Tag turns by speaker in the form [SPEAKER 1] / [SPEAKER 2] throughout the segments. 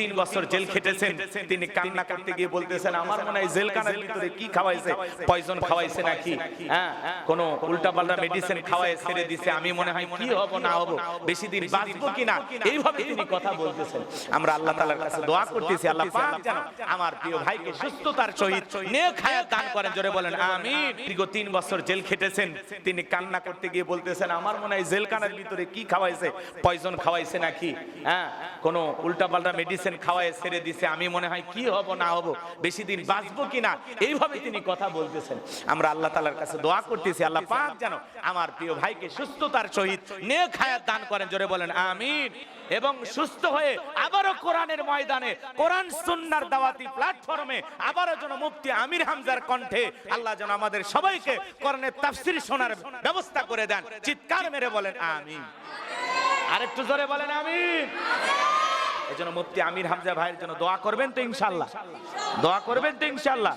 [SPEAKER 1] তিন বছর জেল খেটেছেন। তিনি কান্না করতে গিয়ে বলতেছেন, আমার মনে হয় প্রিয় ভাইকে সুস্থতার সহিত দান করেন। জোরে বলেন দীর্ঘ তিন বছর জেল খেটেছেন। তিনি কান্না করতে গিয়ে বলতেছেন, আমার মনে হয় জেলখানার ভিতরে কি খাওয়াইছে? পয়জন খাওয়াইছে নাকি? হ্যাঁ কোন উল্টা পাল্টা মেডিসিন খাওয়ায় ছেড়ে দিছে, আমি মনে হয় কি হব, না হব, বেশি দিন বাঁচবো কিনা, এইভাবে তিনি কথা বলতেছেন। আমরা আল্লাহ তালার কাছে দোয়া করতেছি, আল্লাহ পাক যেন আমার প্রিয় ভাইকে সুস্থতার সহিত নেক হায়াত দান করেন, জোরে বলেন, আমিন। এবং সুস্থ হয়ে আবারও কোরআনের ময়দানে, কোরআন সুন্নার দাওয়াতি প্ল্যাটফর্মে আবারও যেন মুফতি আমির হামজার কণ্ঠে আল্লাহ যেন আমাদের সবাইকে কোরআনের তাফসির শোনার ব্যবস্থা করে দেন। চিৎকার মেরে বলেন, আমিন। আরেকটু জোরে বলেন, আমিন। এই জন্য মুফতি আমির হামজা ভাইয়ের জন্য দোয়া করবেন তো ইনশাল্লাহ দোয়া করবেন তো ইনশাল্লাহ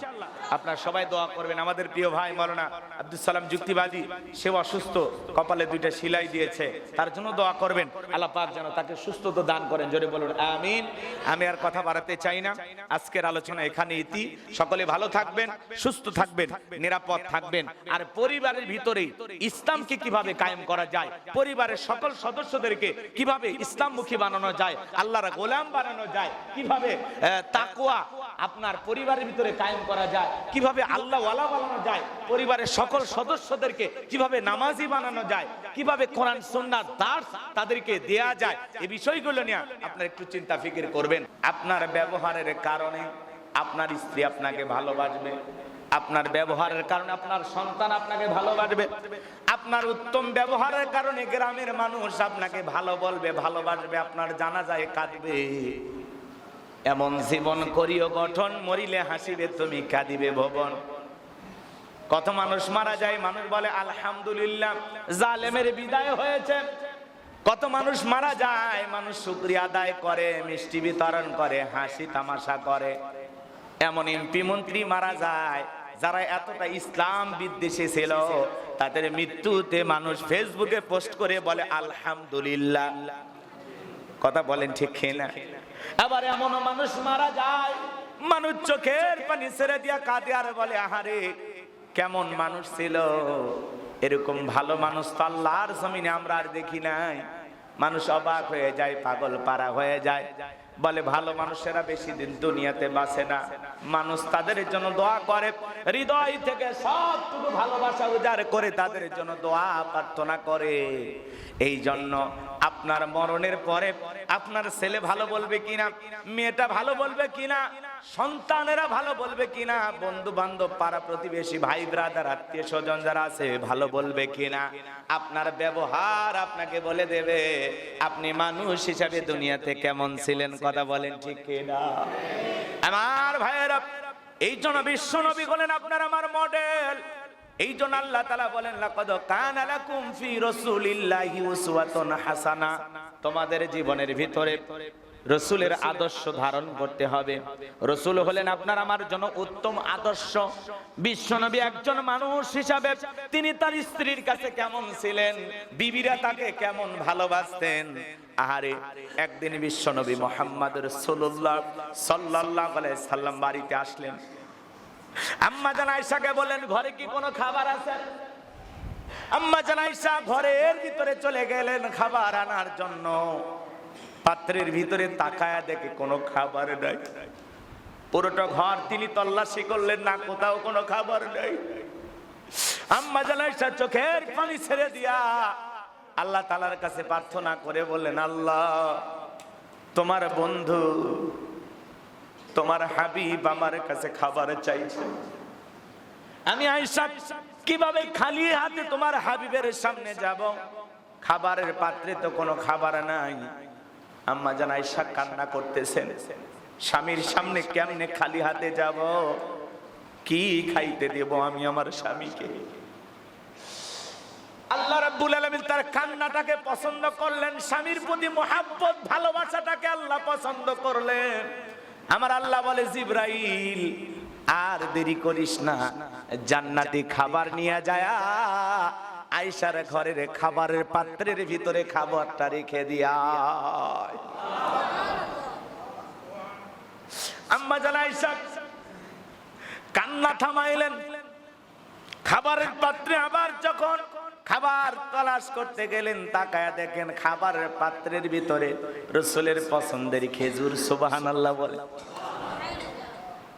[SPEAKER 1] আপনার সবাই দোয়া করবেন। আমাদের প্রিয় ভাই মৌলানা আব্দুল সালাম যুক্তিবাদী, সেও অসুস্থ, কপালে দুইটা সিলাই দিয়েছে, তার জন্য দোয়া করবেন। আল্লাহ পাক যেন তাকে সুস্থতা দান করেন। জোরে বলুন, আমিন। আমি আর কথা বাড়াতে চাই না। আজকের আলোচনা এখানে ইতি সকলে ভালো থাকবেন, সুস্থ থাকবেন, নিরাপদ থাকবেন। আর পরিবারের ভিতরেই ইসলামকে কীভাবে কায়েম করা যায়, পরিবারের সকল সদস্যদেরকে কীভাবে ইসলামমুখী বানানো যায়, আল্লাহর গোলাম বানানো যায়? কীভাবে আহ, তাকওয়া আপনার পরিবারের ভিতরে কায়েম করা যায়? কীভাবে আল্লাহ ওয়ালা বানানো যায়? পরিবারের সকল সদস্যদেরকে কীভাবে নামাজি বানানো যায়? কীভাবে কোরআন সুন্নাহ দাস তাদেরকে দেয়া যায়? এই বিষয়গুলো নিয়ে আপনার একটু চিন্তা ফিকির করবেন। আপনার ব্যবহারের কারণে আপনার স্ত্রী আপনাকে ভালোবাসবে। আপনার ব্যবহারের কারণে আপনার সন্তান আপনাকে ভালোবাসবে। আপনার উত্তম ব্যবহারের কারণে গ্রামের মানুষ আপনাকে ভালো বলবে, ভালোবাসবে, আপনার জানা যায় কাঁদবে। এমন জীবন করিও, গঠন মরিলে হাসিবে, তুমি কাঁদিবে ভবন। কত মানুষ মারা যায়, মানুষ বলে, আলহামদুলিল্লাহ, জালেমের বিদায় হয়েছে। কত মানুষ মারা যায়, মানুষ শুক্রিয়া আদায় করে, মিষ্টি বিতরণ করে, হাসি তামাশা করে। এমন এমপি মন্ত্রী মারা যায় যারা এতটা ইসলাম বিদ্বেষী ছিল, তাদের মৃত্যুতে মানুষ ফেসবুকে পোস্ট করে বলে, আলহামদুলিল্লাহ। কথা বলেন ঠিক না আবার এমন মানুষ মারা যায়, মানুষ চোখের পানি ছেড়ে দিয়া কাঁদে আর বলে, আহারে, কেমন মানুষ ছিল? এরকম ভালো মানুষ তো জমিনে আমরা আর দেখি নাই। মানুষ অবাক হয়ে যায়, পাগল পারা হয়ে যায়। বলে, ভালো মানুষেরা বেশি দিন দুনিয়াতে বাঁচে না। মানুষ তাদের জন্য দোয়া করে। হৃদয় থেকে সবটুকু ভালোবাসা উজাড় করে তাদের জন্য দোয়া প্রার্থনা করে। এই জন্য আপনার মরণের পরে আপনার ছেলে ভালো বলবে কিনা, মেয়েটা ভালো বলবে কিনা সন্তানেরা ভালো বলবে কিনা? বন্ধু বান্ধব পাড়া প্রতিবেশী, ভাই, ব্রাদার, আত্মীয় স্বজন যারা আছে, ভালো বলবে কিনা? আপনার ব্যবহার আপনাকে বলে দেবে, আপনি মানুষ হিসাবে দুনিয়াতে কেমন ছিলেন কথা বলেন ঠিক কিনা? আমার ভাইয়েরা, এই জন্য বিশ্ব নবী বলেন, আপনার আমার মডেল। এই জন্য আল্লাহ তালা বলেন, লাকাদ কানা লাকুম ফি রাসূলিল্লাহি উসওয়াতুন হাসানা। তোমাদের জীবনের ভিতরে রসুলের আদর্শ ধারণ করতে হবে। রসুল হলেন আপনার, আমার জন্য উত্তম আদর্শ। বিশ্বনবী একজন মানুষ হিসাবে তিনি তার স্ত্রীর কাছে কেমন ছিলেন? বিবিরা তাকে কেমন ভালোবাসতেন? আহারে, একদিন বিশ্বনবী মোহাম্মদ রসুল্লাহ সাল্লাহ সাল্লাম বাড়িতে আসলেন। আম্মা জান আয়েশাকে বলেন ঘরে কি কোনো খাবার আছে? আম্মা জান আয়েশা ঘরের ভিতরে চলে গেলেন খাবার আনার জন্য। পাত্রের ভিতরে তাকায়া দেখে কোনো খাবার নাই। পুরোটা ঘর তিনি তল্লাশি করলেন, না কোথাও কোনো খাবার নেই। আম্মা জান আয়েশা চোখের পানি ছেড়ে দিয়া আল্লাহ তালার কাছে প্রার্থনা করে বললেন, আল্লাহ, তোমার বন্ধু, তোমার হাবিব আমার কাছে খাবার চাইছে। আমি আইসা কীভাবে খালি হাতে তোমার হাবিবের সামনে যাব? খাবারের পাত্রে তো কোনো খাবার নাই। আম্মা জান আইসা কান্না করতেছেন। স্বামীর সামনে কেমনে খালি হাতে যাব? কি খাইতে দেব আমি আমার স্বামীকে? আল্লাহ রাব্বুল আলামিন তার কান্নাটাকে পছন্দ করলেন, স্বামীর প্রতি মোহাব্বত, ভালোবাসাটাকে আল্লাহ পছন্দ করলেন। আমার আল্লাহ বলে, জিব্রাইল, আর দেরি করিস না। জান্নাতি খাবার নিয়ে যায় আয়সার ঘরের খাবারের পাত্রের ভিতরে খাবারটা রেখে দিয়া। জানাই কান্না থামাইলেন। খাবারের পাত্রে আবার যখন খাবার তলাশ করতে গেলেন, তাকায়া দেখেন খাবারের পাত্রের ভিতরে রসুলের পছন্দের খেজুর সুবাহান আল্লাহ বলে।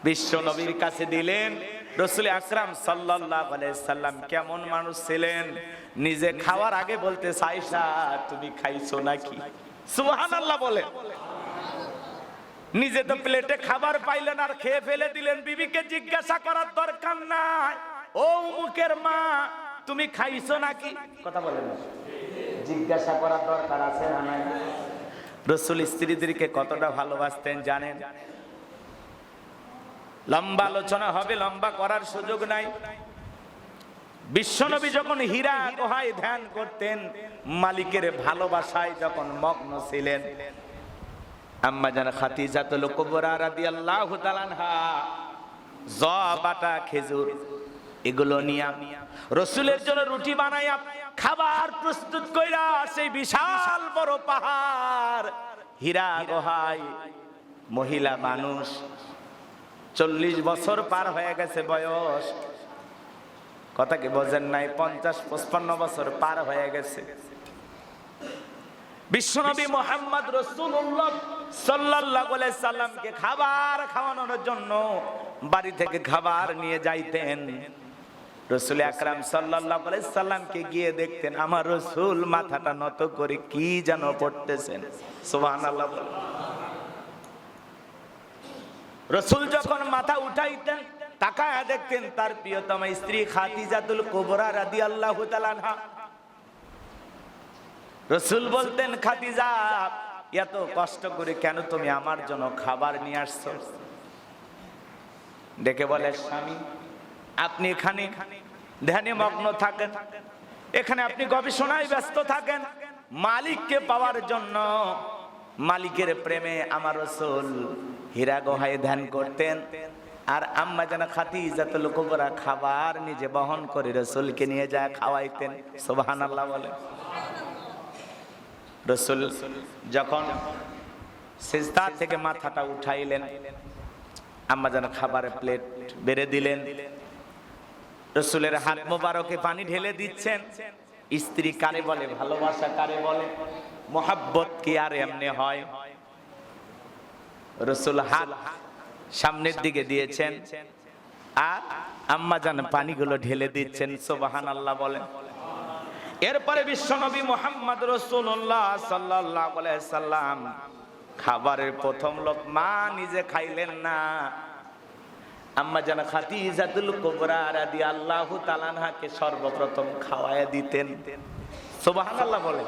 [SPEAKER 1] বিশ্ব নবীর কাছে দিলেন রসুল আকরাম আলাইহি সাল্লাম কেমন মানুষ ছিলেন? নিজে খাওয়ার আগে বলতে সাইসা তুমি খাইছো নাকি? সুবহানাল্লাহ বলে। নিজে তো প্লেটে খাবার পাইলেন আর খেয়ে ফেলে দিলেন। বিবিকে জিজ্ঞাসা করার দরকার নাই। ও মুখের মা, তুমি খাইছো নাকি? কথা বলেন জিজ্ঞাসা করার দরকার আছে না রসুল স্ত্রীদেরকে কতটা ভালোবাসতেন জানেন? লম্বা আলোচনা হবে, লম্বা করার সুযোগ নাই। বিশ্বনবী যখন হীরা গুহায় ধ্যান করতেন, মালিকের ভালোবাসায় যখন মগ্ন ছিলেন, আম্মা জান খাতিজাতুল কুবরা রাদিয়াল্লাহু আনহা জবাটা খেজুর, এগুলো নিয়া রসুলের জন্য রুটি বানাইয়া খাবার প্রস্তুত কইরা সেই বিশাল বড় পাহাড়, হীরা গুহায় মহিলা মানুষ চল্লিশ বছর পার হয়ে গেছে বয়স। কথা কি বোঝেন নাই? পঞ্চাশ, পঁচপান্ন বছর পার হয়ে গেছে। বিশ্বনবী মোহাম্মদ রসুল্লাহ আলাইহি সাল্লামকে খাবার খাওয়ানোর জন্য বাড়ি থেকে খাবার নিয়ে যাইতেন। রসুল আকরাম আলাইহি সাল্লামকে গিয়ে দেখতেন, আমার রসুল মাথাটা নত করে কি যেন পড়তেছেন? সুবহানাল্লাহ বলে। রসুল যখন মাথা উঠাইতেন, তাকায় দেখতেন তার প্রিয়তম স্ত্রী খাতিজাতুল কুবরা তাআলা আনহা। রসুল বলতেন, খাদিজা, এত কষ্ট করে কেন তুমি আমার জন্য খাবার নিয়ে আসছো? ডেকে বলে, স্বামী, আপনি এখানে ধ্যানে মগ্ন থাকেন। এখানে আপনি গবেষণায় ব্যস্ত থাকেন। মালিককে পাওয়ার জন্য মালিকের প্রেমে আমার রসুল হীরা গুহায় ধ্যান করতেন। আর আম্মা যেন খাতি যাতে লোকরা খাবার নিজে বহন করে রসুলকে নিয়ে যায় খাওয়াইতেন। সোবাহান আল্লাহ বলে। রসুল যখন সেজদা থেকে মাথাটা উঠাইলেন, আম্মা যেন খাবারের প্লেট বেড়ে দিলেন। রসুলের হাত মোবারকে পানি ঢেলে দিচ্ছেন। স্ত্রী কারে বলে, ভালোবাসা কারে বলে? মোহাব্বত কি আর এমনি হয়? রসুল হাত সামনের দিকে দিয়েছেন। আর আম্মা জান পানিগুলো ঢেলে দিচ্ছেন সোবাহান আল্লাহ বলেন। এরপরে বিশ্বনবী মোহাম্মদ রসুল্লাহ সাল্লাহ সাল্লাম খাবারের প্রথম লোক, মা নিজে খাইলেন না। আম্মা যেন খাতিজাতুল কুবরা রাদি আল্লাহ তালানহাকে সর্বপ্রথম খাওয়ায় দিতেন। সোবাহান সুবহানাল্লাহ বলে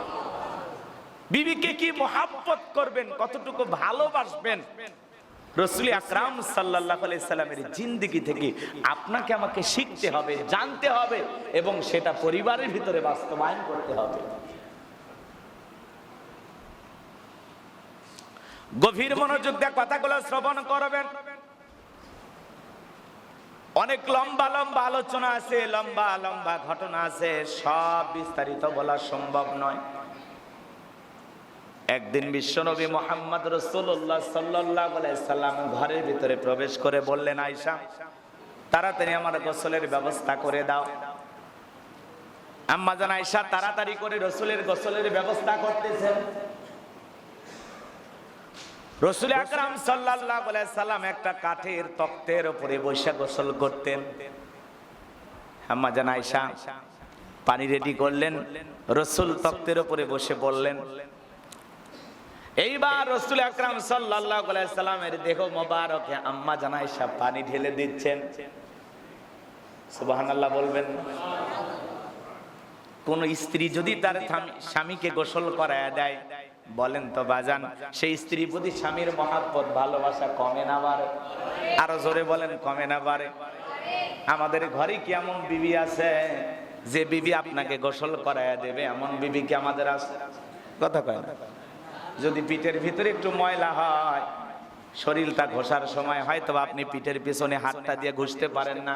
[SPEAKER 1] বিবিকে কি মোহাব্বত করবেন? কতটুকু ভালোবাসবেন? রসুল আকরাম সাল্লাহ সাল্লামের জিন্দিগি থেকে আপনাকে আমাকে শিখতে হবে, জানতে হবে এবং সেটা পরিবারের ভিতরে বাস্তবায়ন করতে হবে। গভীর মনোযোগ দিয়ে কথাগুলো শ্রবণ করবেন। অনেক লম্বা লম্বা আলোচনা আছে, লম্বা লম্বা ঘটনা আছে, সব বিস্তারিত বলা সম্ভব নয়। একদিন বিশ্বনবী মোহাম্মদ রসুল্লাহ সাল্লাহ সাল্লাম ঘরের ভিতরে প্রবেশ করে বললেন আয়সা তাড়াতাড়ি আমার গোসলের ব্যবস্থা করে দাও। আম্মা জান আয়সা তাড়াতাড়ি করে রসুলের গোসলের ব্যবস্থা করতেছেন। রসুল আকরাম সাল্লাহ সাল্লাম একটা কাঠের তক্তের উপরে বৈশা গোসল করতেন। আম্মা জান আয়সা পানি রেডি করলেন? রসুল তক্তের উপরে বসে বললেন এইবার রসুল আকরাম সাল্লাহ সাল্লামের দেহ মোবারকে আম্মা জানাই সব পানি ঢেলে দিচ্ছেন। সুবাহান আল্লাহ বলবেন, কোন স্ত্রী যদি তার স্বামীকে গোসল করায় দেয়, বলেন তো বাজান, সেই স্ত্রী প্রতি স্বামীর মহাব্বত, ভালোবাসা কমে না বাড়ে? আরও জোরে বলেন, কমে না বাড়ে? আমাদের ঘরে কি এমন বিবি আছে, যে বিবি আপনাকে গোসল করায় দেবে? এমন বিবি কি আমাদের আছে? কথা কয় না। যদি পিঠের ভিতরে একটু ময়লা হয় শরীরটা ঘষার সময় হয়তো আপনি পিঠের পিছনে হাতটা দিয়ে ঘুষতে পারেন না।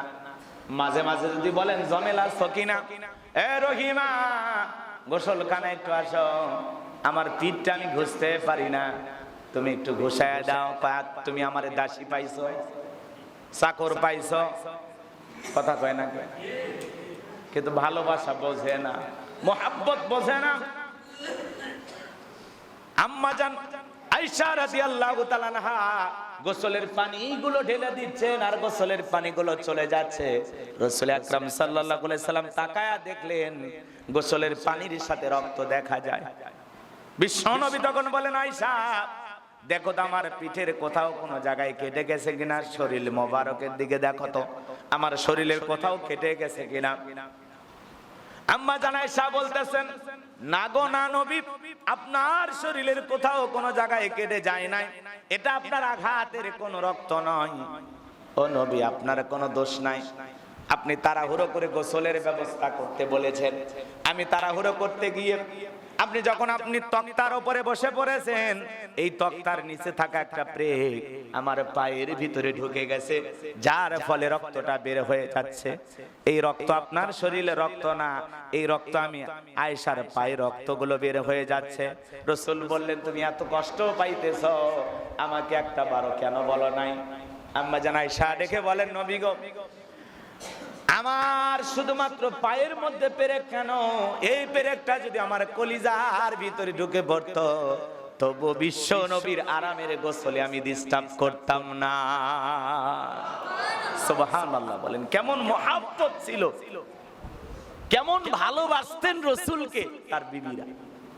[SPEAKER 1] মাঝে মাঝে যদি বলেন, জমেলা সকিনা। এ রহিমা গোসল খানা একটু আসো। আমার পিঠটা আমি ঘুষতে পারি না। তুমি একটু ঘুষায় দাও, পাক, তুমি আমার দাসী পাইছো, চাকর পাইছো। কথা কয় না? কিন্তু ভালোবাসা বোঝে না, মোহাব্বত বোঝে না। আম্মা জান আয়েশা রাদিয়াল্লাহু তাআলা গোসলের পানিগুলো ঢেলে দিচ্ছেন আর গোসলের পানিগুলো চলে যাচ্ছে। রাসূল আকরাম সাল্লাল্লাহু আলাইহি সাল্লাম তাকায়া দেখলেন গোসলের পানির সাথে রক্ত দেখা যায়। বিশ্বনবী তখন বলেন, আয়েশা, দেখো তো আমার পিঠের কোথাও কোনো জায়গায় কেটে গেছে কিনা, শরীর মোবারকের দিকে দেখো তো, আমার শরীরের কোথাও কেটে গেছে কিনা। আম্মা জানাই শাহ বলতেছেন, না গো না নবী আপনার শরীরের কোথাও কোনো জায়গায় কেটে যায় নাই। এটা আপনার আঘাতের কোন রক্ত নয়। ও নবী, আপনার কোনো দোষ নাই। আপনি তাড়াহুড়ো করে গোসলের ব্যবস্থা করতে বলেছেন। আমি তাড়াহুড়ো করতে গিয়ে আপনি যখন আপনি তক্তার উপরে বসে পড়েছেন, এই তক্তার নিচে থাকা একটা প্রেক আমার পায়ের ভিতরে ঢুকে গেছে, যার ফলে রক্তটা বের হয়ে যাচ্ছে। এই রক্ত আপনার শরীরে রক্ত না, এই রক্ত আমি আয়েশার পায়ে রক্তগুলো বের হয়ে যাচ্ছে। রসুল বললেন, তুমি এত কষ্ট পাইতেছ, আমাকে একটা বারো কেন বলো নাই? আম্মা জান আয়েশা দেখে বলেন, নবী গো আমার শুধুমাত্র পায়ের মধ্যে পেরেক কেন? এই পেরেকটা যদি আমার কলিজার ভিতরে ঢুকে পড়তো, তবু বিশ্ব নবীর আরামের গোসলে আমি ডিস্টার্ব করতাম না। সুবহানাল্লাহ, বলেন, কেমন মহাব্বত ছিল। কেমন ভালোবাসতেন রসুলকে, তার বিবিরা।